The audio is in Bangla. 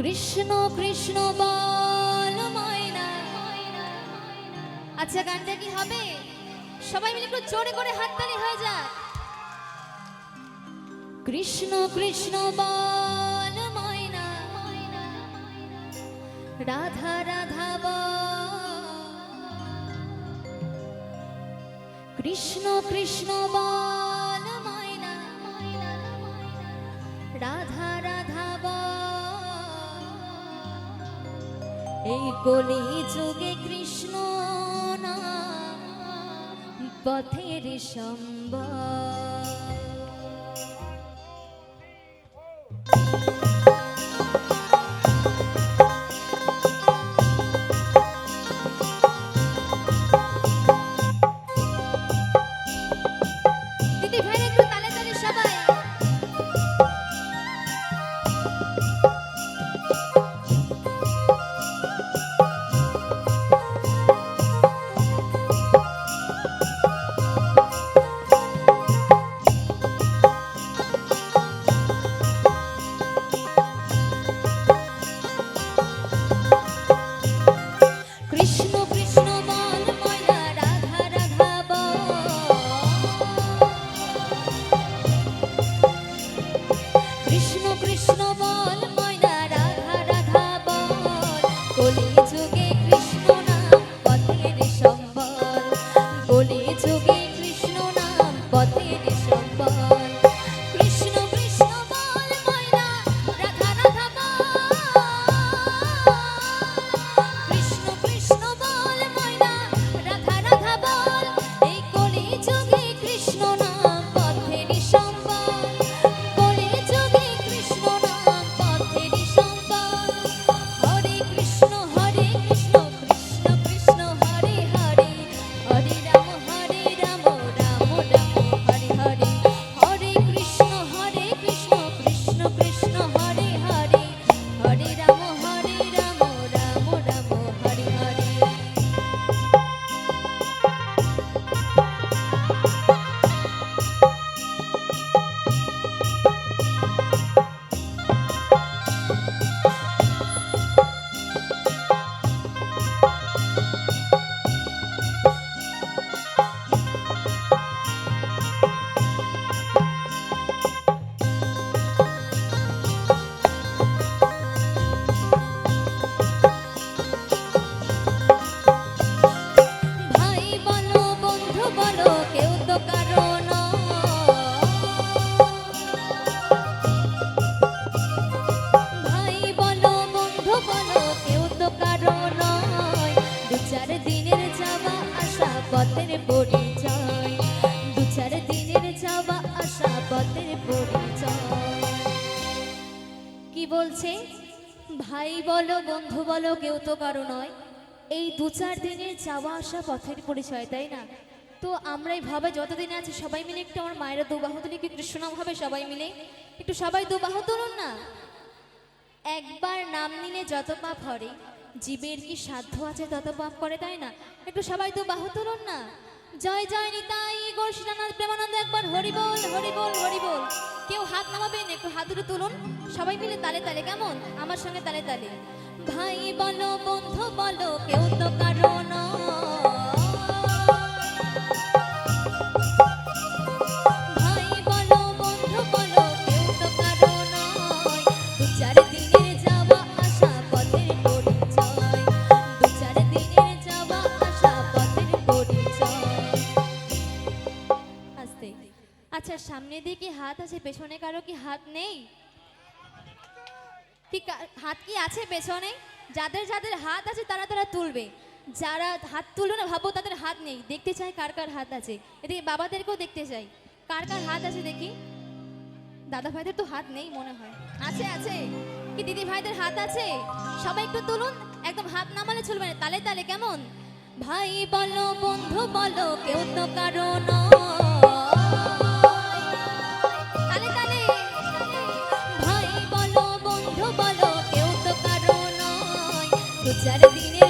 কৃষ্ণ কৃষ্ণ বল আচ্ছা গানটা কি হবে? সবাই মিলে একটু জোরে করে হাততালি হয়ে যাক। কৃষ্ণ কৃষ্ণ বল ময়না। রাধা রাধা কৃষ্ণ কৃষ্ণ বল ময়না। রাধা এই কলি যুগে কৃষ্ণ না পথের সম্বল। পথের সম্বল কৃষ্ণ কেউ তো কারণ। ভাই বলো, বন্ধু বলো, কেউ তো কারণ। দু চার দিনের যাওয়া আসা পথের পরিচয়। দু যাওয়া আসা পথের পরিচয়। কি বলছে? ভাই বলো, বন্ধু বলো, কেউ তো কারও নয় এই দু চার দিনের যাওয়া আসা পথের পরিচয়, তাই না? তো আমরা এইভাবে যতদিন আছে সবাই মিলে একটু আমার মায়েরা দুবাহু তুলি কি কৃষ্ণনাম হবে সবাই মিলে। একটু সবাই দুবাহু তুলুন না। একবার নাম নিলে যত পাপ হরে, জীবের কি সাধ্য আছে তত পাপ করে, তাই না? একটু সবাই তো বাহু তুলুন না। জয় জয় নিতাই গোর্ষিনাথ প্রেমানন্দ, একবার হরি বল হরি বল হরি বল। কেউ হাত নামাবেন, একটু হাত দুটো তুলুন। সবাই মিলে তালে তালে, কেমন? আমার সঙ্গে তালে তালে। ভাই বলো, বন্ধু বলো, কেউ তো কারণ আচ্ছা সামনের কি হাত আছে? পেছনে কারও কি হাত নেই? কি হাত কি আছে পেছনে? যাদের যাদের হাত আছে তারা তারা তুলবে। যারা হাত তুলবে না, ভাবো তাদের হাত নেই। দেখতে চাই কার কার হাত আছে। এদিকে বাবাদেরকেও দেখতে চাই। কার কার হাত আছে দেখি? দাদা ভাইদের তো হাত নেই মনে হয়। আছে আছে। কি দিদি ভাইদের হাত আছে? সবাই একটু তুলুন। একদম হাত নামালে চলবে না। তালে তালে কেমন? ভাই বলো, বন্ধু বলো, কেউ তো কারও দু চার